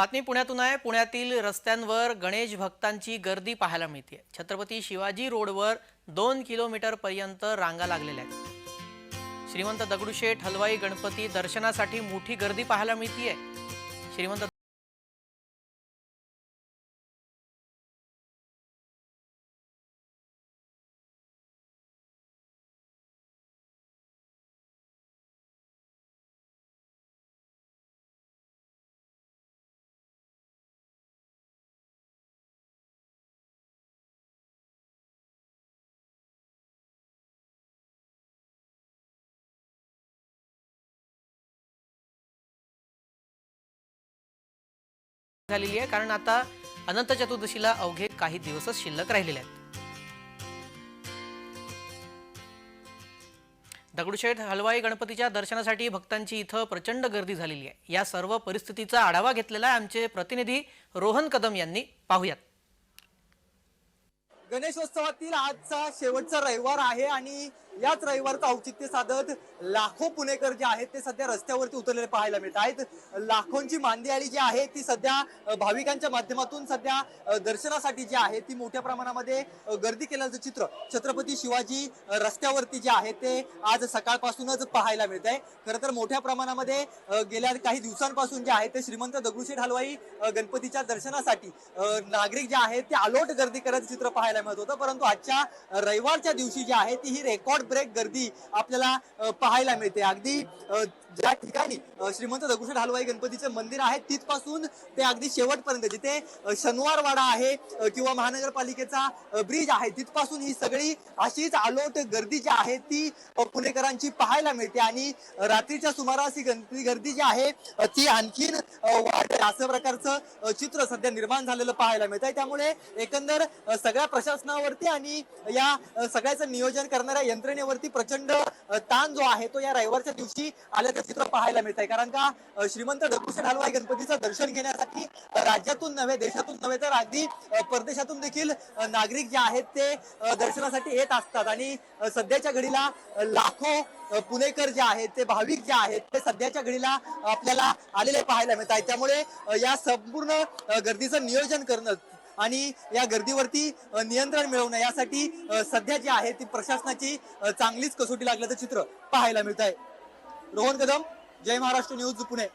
बातमी पुण्यातून आहे. पुण्यातील रस्त्यांवर गणेश भक्तांची गर्दी पाहायला मिळते. छत्रपती शिवाजी रोडवर दोन किलोमीटर पर्यंत रांगा लागलेल्या आहेत. श्रीमंत दगडूशेठ हलवाई गणपती दर्शनासाठी मोठी गर्दी पाहायला मिळतीये. श्रीमंत झालेली आहे कारण आता अनंत चतुर्दशीला अवघे काही दिवसच शिल्लक राहिलेले आहेत. दगडूशेठ हलवाई गणपतीच्या दर्शनासाठी भक्तांची इथं प्रचंड गर्दी झालेली आहे. या सर्व परिस्थितीचा आढावा घेतलेला आहे आमचे प्रतिनिधी रोहन कदम यांनी. पाहूयात. गणेशोत्सवातील आजचा शेवटचा रविवार आहे आणि याच रविवारचं औचित्य साधत लाखो पुणेकर जे आहेत ते सध्या रस्त्यावरती उतरलेले पाहायला मिळत आहेत. लाखोंची मांदियाळी जी आहे ती सध्या भाविकांच्या माध्यमातून सध्या दर्शनासाठी जी आहे ती मोठ्या प्रमाणामध्ये गर्दी केल्याचं चित्र छत्रपती शिवाजी रस्त्यावरती जे आहे ते आज सकाळपासूनच पाहायला मिळत आहे. खरं तर मोठ्या प्रमाणामध्ये गेल्या काही दिवसांपासून जे आहे ते श्रीमंत दगडूशेठ हलवाई गणपतीच्या दर्शनासाठी नागरिक जे आहेत ते अलोट गर्दी करत चित्र पाहायला मिळत होतं. परंतु आजच्या रविवारच्या दिवशी जी आहे ती ही रेकॉर्ड ब्रेक गर्दी आपल्याला पाहायला मिळते. अगदी ज्या ठिकाणी श्रीमंत दगडूशेठ हलवाई गणपतीचं मंदिर आहे तिथपासून ते अगदी शेवटपर्यंत जिथे शनिवारवाडा आहे किंवा महानगरपालिकेचा ब्रिज आहे तिथपासून ही सगळी अशीच आलोट गर्दी जी आहे ती पुणेकरांची पाहायला मिळते. आणि रात्रीच्या सुमारास ही गणपती गर्दी जी आहे ती आणखीन वाढते असं प्रकारचं चित्र सध्या निर्माण झालेलं पाहायला मिळत आहे. त्यामुळे एकंदर सगळ्या प्रशासनावरती आणि या सगळ्याचं नियोजन करणाऱ्या यंत्रणेवरती प्रचंड ताण जो आहे तो या रविवारच्या दिवशी आल्या आल्याचं चित्र पाहायला मिळत आहे कारण का श्रीमंत दगडूशेठ हलवाई गणपतीचं दर्शन घेण्यासाठी राज्यातून नव्हे देशातून नव्हे तर अगदी परदेशातून देखील नागरिक जे आहेत ते दर्शनासाठी येत असतात. आणि सध्याच्या घडीला लाखो पुणेकर जे आहेत ते भाविक जे आहेत ते सध्याच्या घडीला आपल्याला आलेले पाहायला मिळत आहेत. त्यामुळे या संपूर्ण गर्दीचं नियोजन करणं आणि या गर्दीवरती नियंत्रण मिळवणं यासाठी सध्या जी आहे ती प्रशासनाची चांगलीच कसोटी लागल्याचं चित्र पाहायला मिळत आहे रोहन कदम जय महाराष्ट्र न्यूज पुणे.